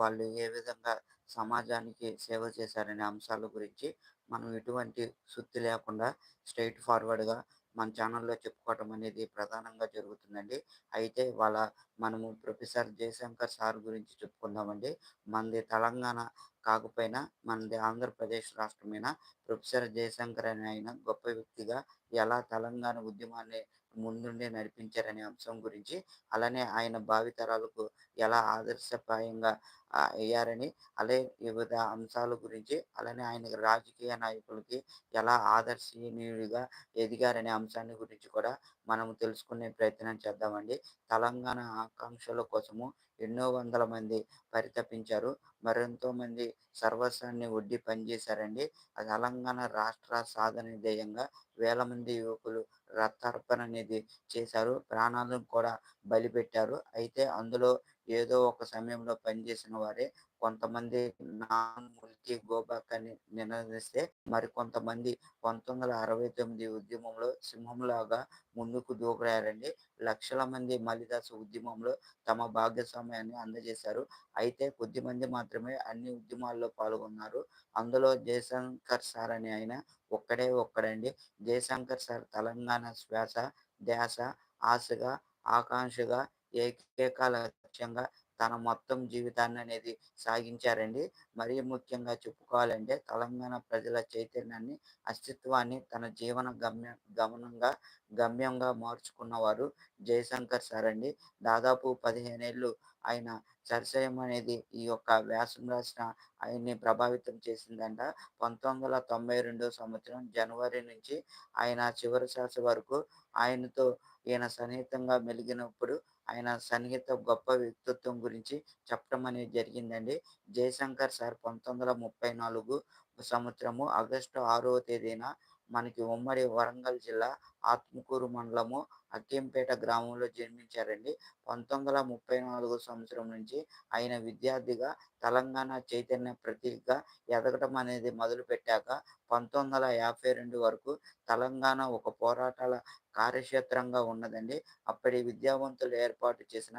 వాళ్ళు ఏ విధంగా సమాజానికి సేవ చేశారనే అంశాల గురించి మనం ఎటువంటి సుత్తి లేకుండా స్ట్రైట్ ఫార్వర్డ్‌గా మన ఛానల్‌లో చెప్పుకోవటం అనేది ప్రధానంగా జరుగుతుందండి. అయితే వాళ్ళ మనము ప్రొఫెసర్ జయశంకర్ సార్ గురించి చెప్పుకుందామండి. మనది తెలంగాణ కాకపోయినా మనది ఆంధ్రప్రదేశ్ రాష్ట్రమైన ప్రొఫెసర్ జయశంకర్ అనే ఆయన గొప్ప వ్యక్తిగా ఎలా తెలంగాణ ఉద్యమాన్ని ముందుండి నడిపించారనే అంశం గురించి, అలానే ఆయన భావితరాలకు ఎలా ఆదర్శప్రాయంగా అయ్యారని, అలాగే వివిధ అంశాల గురించి, అలానే ఆయన రాజకీయ నాయకులకి ఎలా ఆదర్శనీయుడిగా ఎదిగారనే అంశాన్ని గురించి కూడా మనం తెలుసుకునే ప్రయత్నం చేద్దామండి. తెలంగాణ ఆకాంక్షల కోసము ఎన్నో వందల మంది పరితపించారు. మరెంతో మంది సర్వస్వాన్ని ఒడ్డి పనిచేశారండి. తెలంగాణ రాష్ట్ర సాధన ధ్యేయంగా వేల మంది యువకులు రక్తార్పణ అనేది చేశారు. ప్రాణాలను కూడా బలిపెట్టారు. అయితే అందులో ఏదో ఒక సమయంలో పనిచేసిన వారే కొంతమంది నాన్ ముల్కీ గోబాక్ అని నినదిస్తే, మరికొంతమంది 1969 ఉద్యమంలో సింహంలాగా ముందుకు దూకరారండి. లక్షల మంది మలిదాస ఉద్యమంలో తమ భాగస్వామ్యాన్ని అందజేశారు. అయితే కొద్దిమంది మాత్రమే అన్ని ఉద్యమాల్లో పాల్గొన్నారు. అందులో జయశంకర్ సార్ అని ఆయన ఒక్కడే ఒక్కడండి. జయశంకర్ సార్ తెలంగాణ శ్వాస, ధ్యాస, ఆశగా, ఆకాంక్షగా, ఏకైకాల లక్ష్యంగా తన మొత్తం జీవితాన్ని అనేది సాగించారండి. మరీ ముఖ్యంగా చెప్పుకోవాలంటే తెలంగాణ ప్రజల చైతన్యాన్ని, అస్తిత్వాన్ని తన జీవన గమ్య గమనంగా గమ్యంగా మార్చుకున్నవారు జయశంకర్ సార్ అండి. దాదాపు 15 ఏళ్ళు ఆయన సరిసయం అనేది ఈ యొక్క వ్యాసం రాసిన ఆయన్ని ప్రభావితం చేసిందంట. 1992 సంవత్సరం జనవరి నుంచి ఆయన చివరి శ్వాస వరకు ఆయనతో ఈయన సన్నిహితంగా మెలిగినప్పుడు ఆయన సన్నిహిత గొప్ప వ్యక్తిత్వం గురించి చెప్పడం అనేది జరిగిందండి. జయశంకర్ సార్ 1934 సంవత్సరము ఆగస్టు ఆరవ తేదీన మనకి ఉమ్మడి వరంగల్ జిల్లా ఆత్మకూరు మండలము అక్కింపేట గ్రామంలో జన్మించారండి. 1934 సంవత్సరం నుంచి ఆయన విద్యార్థిగా తెలంగాణ చైతన్య ప్రతీకగా ఎదగటం అనేది మొదలుపెట్టాక 1952 వరకు తెలంగాణ ఒక పోరాటాల కార్యక్షేత్రంగా ఉన్నదండి. అప్పటి విద్యావంతులు ఏర్పాటు చేసిన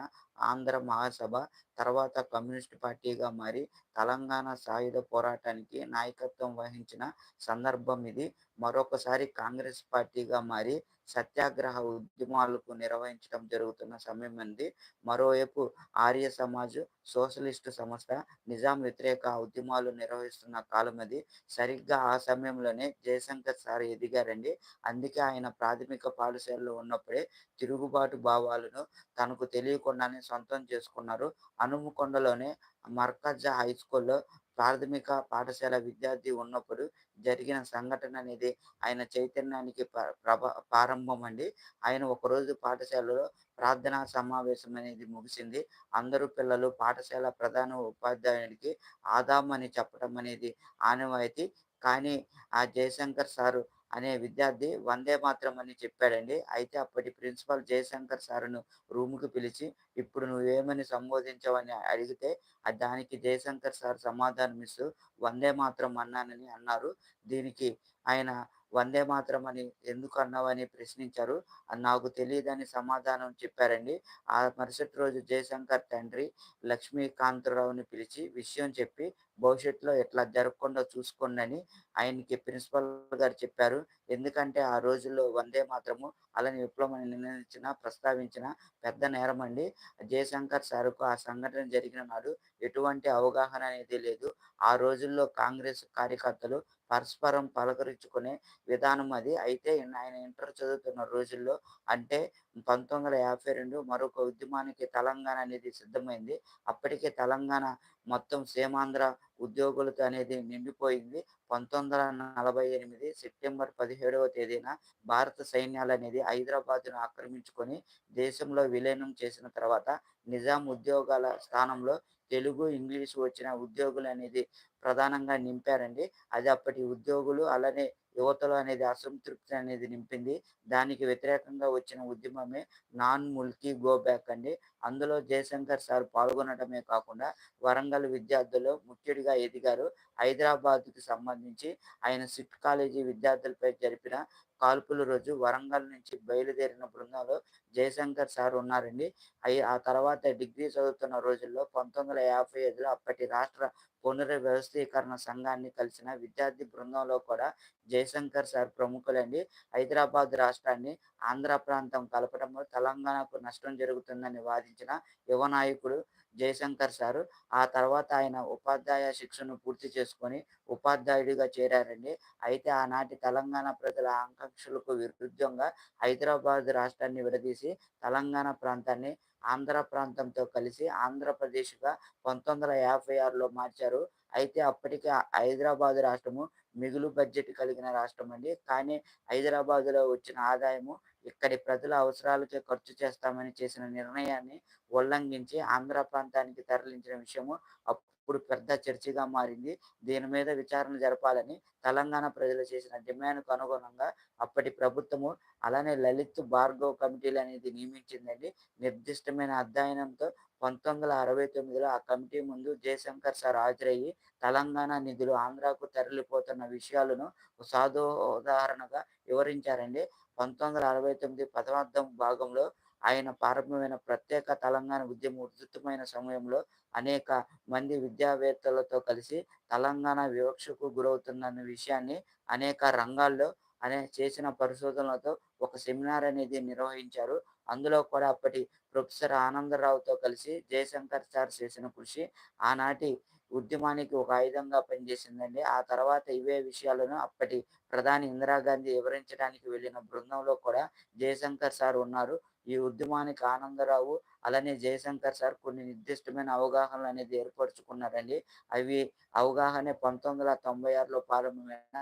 ఆంధ్ర మహాసభ తర్వాత కమ్యూనిస్ట్ పార్టీగా మారి తెలంగాణ సాయుధ పోరాటానికి నాయకత్వం వహించిన సందర్భం ఇది. మరొకసారి కాంగ్రెస్ పార్టీగా మారి సత్యాగ్రహ ఉద్యమాలకు నిర్వహించడం జరుగుతున్న సమయం అంది మరోవైపు ఆర్య సమాజ్, సోషలిస్టు సంస్థ, నిజాం వ్యతిరేక ఉద్యమాలు నిర్వహిస్తున్న కాలం అది. సరిగ్గా ఆ సమయంలోనే జయశంకర్ సార్ ఎదిగారండి. అందుకే ఆయన ప్రాథమిక పాఠశాలలో ఉన్నప్పుడే తిరుగుబాటు భావాలను తనకు తెలియకుండానే సొంతం చేసుకున్నారు. హనుమకొండలోని మర్కజ్ హైస్కూల్‌లో ప్రాథమిక పాఠశాల విద్యార్థి ఉన్నప్పుడు జరిగిన సంఘటన అనేది ఆయన చైతన్యానికి ప్రభ ప్రారంభం అండి. ఆయన ఒకరోజు పాఠశాలలో ప్రార్థనా సమావేశం అనేది ముగిసింది. అందరూ పిల్లలు పాఠశాల ప్రధాన ఉపాధ్యాయునికి ఆదాం అని చెప్పడం అనేది ఆనవాయితీ. కానీ ఆ జయశంకర్ సారు అనే విద్యార్థి వందే మాత్రం అని చెప్పాడండి. అయితే అప్పటి ప్రిన్సిపల్ జయశంకర్ సార్ను రూమ్‌కి పిలిచి, "ఇప్పుడు నువ్వేమని సంబోధించవని అడిగితే దానికి జయశంకర్ సార్ సమాధానం ఇస్తూ వందే మాత్రం అన్నానని అన్నారు. దీనికి ఆయన వందే మాత్రం అని ఎందుకు అన్నావని ప్రశ్నించారు. నాకు తెలియదని సమాధానం చెప్పారండి. ఆ మరుసటి రోజు జయశంకర్ తండ్రి లక్ష్మీకాంతరావుని పిలిచి విషయం చెప్పి, భవిష్యత్తులో ఎట్లా జరగకుండా చూసుకోండని ఆయనకి ప్రిన్సిపల్ గారు చెప్పారు. ఎందుకంటే ఆ రోజుల్లో వందే మాత్రము అలానే విప్లవం నిర్ణయించిన ప్రస్తావించిన పెద్ద నేరం అండి జయశంకర్ సార్‌కు ఆ సంఘటన జరిగిన నాడు ఎటువంటి అవగాహన అనేది లేదు. ఆ రోజుల్లో కాంగ్రెస్ కార్యకర్తలు పరస్పరం పలకరించుకునే విధానం అది. అయితే ఆయన ఇంటర్ చదువుతున్న రోజుల్లో అంటే 1952 మరొక ఉద్యమానికి తెలంగాణ అనేది సిద్ధమైంది. అప్పటికే తెలంగాణ మొత్తం సీమాంధ్ర ఉద్యోగులతో అనేది నిండిపోయింది. 1948 సెప్టెంబర్ 17వ తేదీన భారత సైన్యాలనేది హైదరాబాద్‌ను ఆక్రమించుకొని దేశంలో విలీనం చేసిన తర్వాత నిజాం ఉద్యోగాల స్థానంలో తెలుగు, ఇంగ్లీషు వచ్చిన ఉద్యోగులు అనేది ప్రధానంగా నింపారండి. అది అప్పటి ఉద్యోగులు అలానే యువతలో అనేది అసంతృప్తి అనేది నింపింది. దానికి వ్యతిరేకంగా వచ్చిన ఉద్యమమే నాన్ ముల్కీ గో బ్యాక్ అండి. అందులో జయశంకర్ సార్ పాల్గొనడమే కాకుండా వరంగల్ విద్యార్థులు ముఖ్యుడిగా ఎదిగారు. హైదరాబాద్‌కి సంబంధించి ఆయన సిట్ కాలేజీ విద్యార్థులపై జరిపిన కాల్పుల రోజు వరంగల్ నుంచి బయలుదేరిన బృందంలో జయశంకర్ సార్ ఉన్నారండి. అయి ఆ తర్వాత డిగ్రీ చదువుతున్న రోజుల్లో 1955లో అప్పటి రాష్ట్ర పునర్‌వ్యవస్థీకరణ సంఘాన్ని కలిసిన విద్యార్థి బృందంలో కూడా జయశంకర్ సార్ ప్రముఖులండి. హైదరాబాద్ రాష్ట్రాన్ని ఆంధ్ర ప్రాంతం కలపడంలో తెలంగాణకు నష్టం జరుగుతుందని వాదించిన యువ నాయకుడు జయశంకర్ సారు. ఆ తర్వాత ఆయన ఉపాధ్యాయ శిక్షను పూర్తి చేసుకొని ఉపాధ్యాయుడిగా చేరారండి. అయితే ఆనాటి తెలంగాణ ప్రజల ఆకాంక్షలకు విరుద్ధంగా హైదరాబాద్ రాష్ట్రాన్ని విడదీసి తెలంగాణ ప్రాంతాన్ని ఆంధ్ర ప్రాంతంతో కలిసి ఆంధ్రప్రదేశ్‌గా 1956లో మార్చారు. అయితే అప్పటికే హైదరాబాద్ రాష్ట్రము మిగులు బడ్జెట్ కలిగిన రాష్ట్రం అండి కానీ హైదరాబాద్‌లో వచ్చిన ఆదాయము ఇక్కడి ప్రజల అవసరాలకే ఖర్చు చేస్తామని చేసిన నిర్ణయాన్ని ఉల్లంఘించి ఆంధ్ర ప్రాంతానికి తరలించిన విషయము అప్పుడు పెద్ద చర్చగా మారింది. దీని మీద విచారణ జరపాలని తెలంగాణ ప్రజలు చేసిన డిమాండ్‌కు అనుగుణంగా అప్పటి ప్రభుత్వము అలానే లలిత్ భార్గవ్ కమిటీలు అనేది నియమించిందండి. నిర్దిష్టమైన అధ్యయనంతో 1969లో ఆ కమిటీ ముందు జయశంకర్ సార్ హాజరయ్యి తెలంగాణ నిధులు ఆంధ్రాకు తరలిపోతున్న విషయాలను సాధోదాహరణగా వివరించారండి. 1969 ప్రథమార్థం భాగంలో ఆయన ప్రారంభమైన ప్రత్యేక తెలంగాణ ఉద్యమం ఉధృతమైన సమయంలో అనేక మంది విద్యావేత్తలతో కలిసి తెలంగాణ వివక్షకు గురవుతుందన్న విషయాన్ని అనేక రంగాల్లో అనే చేసిన పరిశోధనలతో ఒక సెమినార్ అనేది నిర్వహించారు. అందులో కూడా అప్పటి ప్రొఫెసర్ ఆనందరావుతో కలిసి జయశంకర్ సార్ చేసిన కృషి ఆనాటి ఉద్యమానికి ఒక ఆయుధంగా పనిచేసిందండి. ఆ తర్వాత ఇవే విషయాలను అప్పటి ప్రధాని ఇందిరాగాంధీ వివరించడానికి వెళ్ళిన బృందంలో కూడా జయశంకర్ సార్ ఉన్నారు. ఈ ఉద్యమానికి ఆనందరావు అలానే జయశంకర్ సార్ కొన్ని నిర్దిష్టమైన అవగాహనలనేది ఏర్పరుచుకున్నారండి. అవి అవగాహనే 1996లో ప్రారంభమైన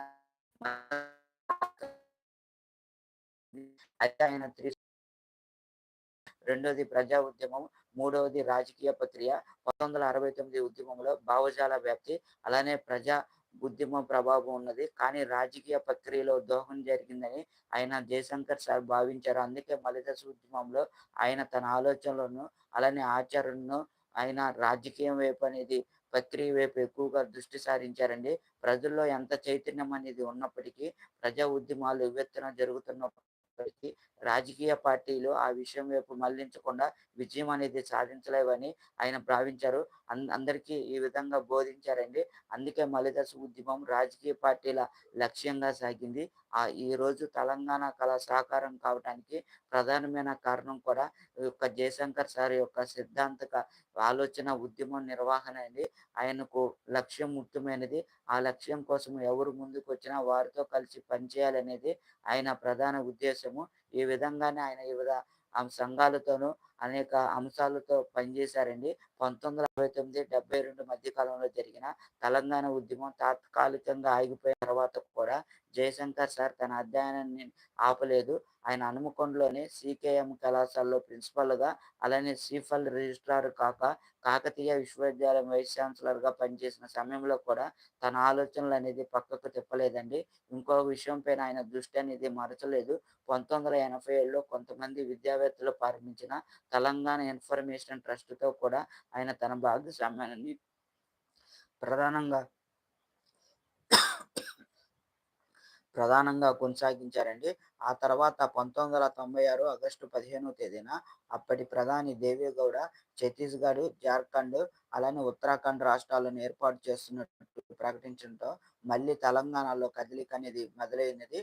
అయితే ఆయన త్రి రెండోది ప్రజా ఉద్యమం, మూడవది రాజకీయ ప్రక్రియ. 1969 ఉద్యమంలో భావజాల వ్యాప్తి, అలానే ప్రజా ఉద్యమం ప్రభావం ఉన్నది. కానీ రాజకీయ ప్రక్రియలో దోహం జరిగిందని ఆయన జయశంకర్ సార్ భావించారు. అందుకే మలిదశ ఉద్యమంలో ఆయన తన ఆలోచనలను అలానే ఆచరణను ఆయన రాజకీయం వైపు అనేది ప్రక్రియ వైపు ఎక్కువగా దృష్టి సారించారండి. ప్రజల్లో ఎంత చైతన్యం అనేది ఉన్నప్పటికీ ప్రజా ఉద్యమాలు ఉవ్వెత్తున జరుగుతున్నప్పటికీ రాజకీయ పార్టీలు ఆ విషయం వైపు మళ్ళించకుండా విజయం అనేది సాధించలేవని ఆయన భావించారు. అందరికీ ఈ విధంగా బోధించారండి. అందుకే మలిదశ ఉద్యమం రాజకీయ పార్టీల లక్ష్యంగా సాగింది. ఈ రోజు తెలంగాణ కళ సాకారం కావటానికి ప్రధానమైన కారణం కూడా ఈ యొక్క జయశంకర్ సార్ యొక్క సిద్ధాంతక ఆలోచన, ఉద్యమం నిర్వహణ అండి. ఆయనకు లక్ష్యం ముఖ్యమైనది. ఆ లక్ష్యం కోసం ఎవరు ముందుకు వచ్చినా వారితో కలిసి పనిచేయాలనేది ఆయన ప్రధాన ఉద్దేశము. ఈ విధంగానే ఆయన వివిధ సంఘాలతోనూ అనేక అంశాలతో పనిచేశారండి. 1969, 72 మధ్య కాలంలో జరిగిన తెలంగాణ ఉద్యమం తాత్కాలికంగా ఆగిపోయిన తర్వాత కూడా జయశంకర్ సార్ తన అధ్యయనాన్ని ఆపలేదు. ఆయన హనుమకొండలోని సికేఎం కళాశాలలో ప్రిన్సిపల్‌గా, అలానే సీఫల్ రిజిస్ట్రార్ కాక కాకతీయ విశ్వవిద్యాలయం వైస్ ఛాన్సలర్‌గా పనిచేసిన సమయంలో కూడా తన ఆలోచనలు అనేది పక్కకు తిప్పలేదండి. ఇంకో విషయం పైన ఆయన దృష్టి అనేది మరచలేదు. 1987లో కొంతమంది విద్యావేత్తలు ప్రారంభించిన తెలంగాణ ఇన్ఫర్మేషన్ ట్రస్ట్‌తో కూడా ఆయన తన భాగస్వామ్యాన్ని ప్రధానంగా ప్రధానంగా కొనసాగించారండి. ఆ తర్వాత 1996 ఆగస్టు 15వ తేదీన అప్పటి ప్రధాని దేవేగౌడ ఛత్తీస్‌గఢ్, జార్ఖండ్ అలానే ఉత్తరాఖండ్ రాష్ట్రాలను ఏర్పాటు చేస్తున్నట్టు ప్రకటించడంతో మళ్ళీ తెలంగాణలో కదలిక అనేది మొదలైనది.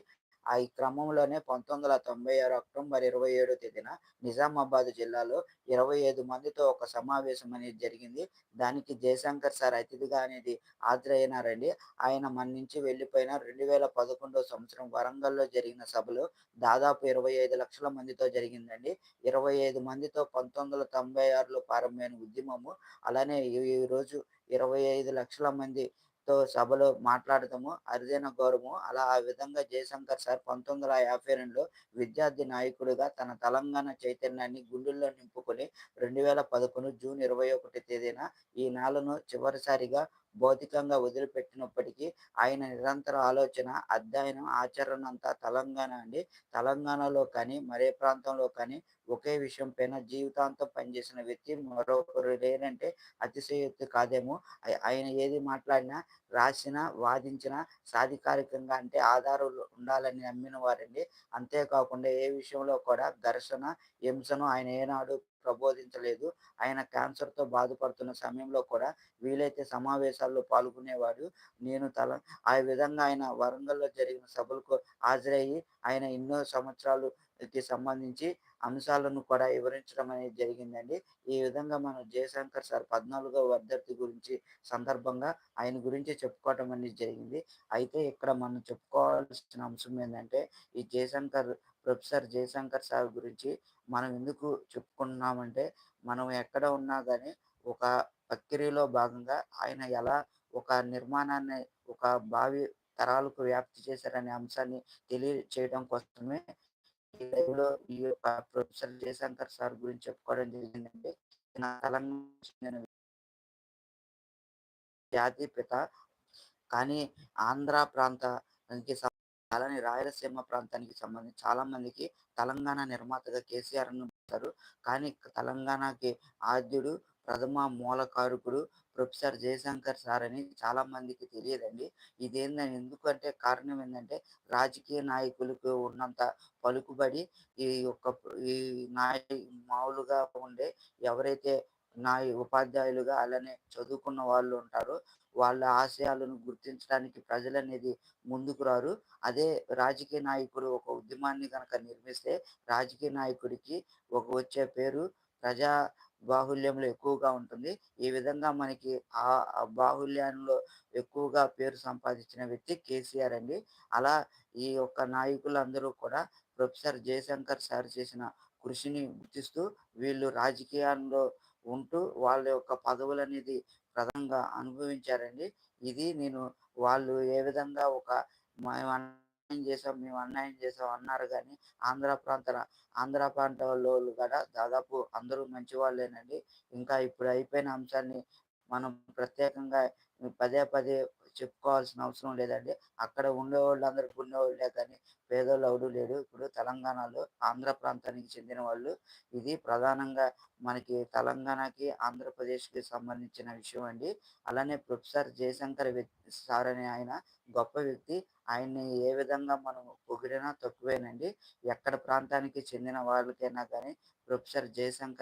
ఆ ఈ క్రమంలోనే 1996 అక్టోబర్ 27వ తేదీన నిజామాబాద్ జిల్లాలో 25 మందితో ఒక సమావేశం అనేది జరిగింది. దానికి జయశంకర్ సార్ అతిథిగా అనేది హాజరైనారండి. ఆయన మన నుంచి వెళ్ళిపోయిన 2011 సంవత్సరం వరంగల్‌లో జరిగిన సభలో దాదాపు 25 లక్షల మందితో జరిగిందండి. 25 మందితో 1996లో ప్రారంభమైన ఉద్యమము అలానే ఈ రోజు ఇరవై ఐదు లక్షల మంది తో సభలో మాట్లాడటము అరుదైన గౌరవము. అలా ఆ విధంగా జయశంకర్ సార్ 1952లో విద్యార్థి నాయకుడిగా తన తెలంగాణ చైతన్యాన్ని గుండెల్లో నింపుకొని 2011 జూన్ 21 తేదీన ఈ నేలను చివరిసారిగా భౌతికంగా వదిలిపెట్టినప్పటికీ ఆయన నిరంతర ఆలోచన, అధ్యయనం, ఆచరణ అంతా తెలంగాణ అండి. తెలంగాణలో కానీ, మరే ప్రాంతంలో కానీ ఒకే విషయం పైన జీవితాంతం పనిచేసిన వ్యక్తి మరొకరు లేరంటే అతిశయోక్తి కాదేమో! ఆయన ఏది మాట్లాడినా, రాసిన వాదించిన సాధికారికంగా అంటే ఆధారాలు ఉండాలని నమ్మిన వారండి. అంతేకాకుండా ఏ విషయంలో కూడా ఘర్షణ, హింసను ఆయన ఏనాడు ప్రబోధించలేదు. ఆయన క్యాన్సర్‌తో బాధపడుతున్న సమయంలో కూడా వీలైతే సమావేశాల్లో పాల్గొనేవాడు. నేను తల ఆ విధంగా ఆయన వరంగల్‌లో జరిగిన సభలకు హాజరయ్యి, ఆయన ఎన్నో సంవత్సరాలు సంబంధించి అంశాలను కూడా వివరించడం అనేది జరిగిందండి. ఈ విధంగా మనం జయశంకర్ సార్ పద్నాలుగో వర్ధర్తి గురించి సందర్భంగా ఆయన గురించి చెప్పుకోవటం అనేది జరిగింది. అయితే ఇక్కడ మనం చెప్పుకోవాల్సిన అంశం ఏంటంటే ఈ జయశంకర్ ప్రొఫెసర్ జయశంకర్ సార్ గురించి మనం ఎందుకు చెప్పుకుంటున్నామంటే, మనం ఎక్కడ ఉన్నా కానీ ఒక ప్రక్రియలో భాగంగా ఆయన ఎలా ఒక నిర్మాణాన్ని ఒక భావి తరాలకు వ్యాప్తి చేశారనే అంశాన్ని తెలియచేయడం కోసమే ఈ యొక్క ప్రొఫెసర్ జయశంకర్ సార్ గురించి చెప్పుకోవడం జరిగిందంటే తెలంగాణ జాతి పిత కానీ ఆంధ్ర ప్రాంతానికి సం అలానే రాయలసీమ ప్రాంతానికి సంబంధించి చాలా మందికి తెలంగాణ నిర్మాతగా కేసీఆర్‌ను పిలుస్తారు. కానీ తెలంగాణకి ఆద్యుడు, ప్రథమ మూలకారకుడు ప్రొఫెసర్ జయశంకర్ సార్ అని చాలా మందికి తెలియదండి. ఇదేందని ఎందుకంటే కారణం ఏంటంటే రాజకీయ నాయకులకు ఉన్నంత పలుకుబడి ఈ యొక్క ఈ నాయ మామూలుగా ఉండే ఎవరైతే నా ఉపాధ్యాయులుగా అలానే చదువుకున్న వాళ్ళు ఉంటారు వాళ్ళ ఆశయాలను గుర్తించడానికి ప్రజలు అనేది ముందుకు రారు. అదే రాజకీయ నాయకుడు ఒక ఉద్యమాన్ని కనుక నిర్మిస్తే రాజకీయ నాయకుడికి ఒక వచ్చే పేరు ప్రజా బాహుళ్యంలో ఎక్కువగా ఉంటుంది. ఈ విధంగా మనకి ఆ ఆ బాహుళ్యంలో ఎక్కువగా పేరు సంపాదించిన వ్యక్తి కేసీఆర్ అండి. అలా ఈ యొక్క నాయకులందరూ కూడా ప్రొఫెసర్ జయశంకర్ సార్ చేసిన కృషిని గుర్తిస్తూ వీళ్ళు రాజకీయాల్లో ఉంటూ వాళ్ళ యొక్క పదవులు అనేది ప్రధానంగా అనుభవించారండి. ఇది నేను వాళ్ళు ఏ విధంగా ఒక మేము అన్యాయం చేసాం, మేము అన్యాయం చేసాం అన్నారు కానీ ఆంధ్ర ప్రాంత ఆంధ్ర ప్రాంత వాళ్ళు కూడా దాదాపు అందరూ మంచి వాళ్ళేనండి ఇంకా ఇప్పుడు అయిపోయిన అంశాన్ని మనం ప్రత్యేకంగా పదే పదే చెప్పుకోవాల్సిన అవసరం లేదండి. అక్కడ ఉండేవోళ్ళందరూ పుణ్యావుళ్ళే కానీ పేదోళ్ళు ఎవడూ లేడు. ఇప్పుడు తెలంగాణలో ఆంధ్ర ప్రాంతానికి చెందిన వాళ్ళు. ఇది ప్రధానంగా మనకి తెలంగాణకి, ఆంధ్రప్రదేశ్‌కి సంబంధించిన విషయం అండి. అలానే ప్రొఫెసర్ జయశంకర్ వ్యక్ సార్ అనే ఆయన గొప్ప వ్యక్తి. ఆయన్ని ఏ విధంగా మనం పొగిడినా తక్కువేనండి. ఎక్కడ ప్రాంతానికి చెందిన వాళ్ళకైనా కానీ ప్రొఫెసర్ జయశంకర్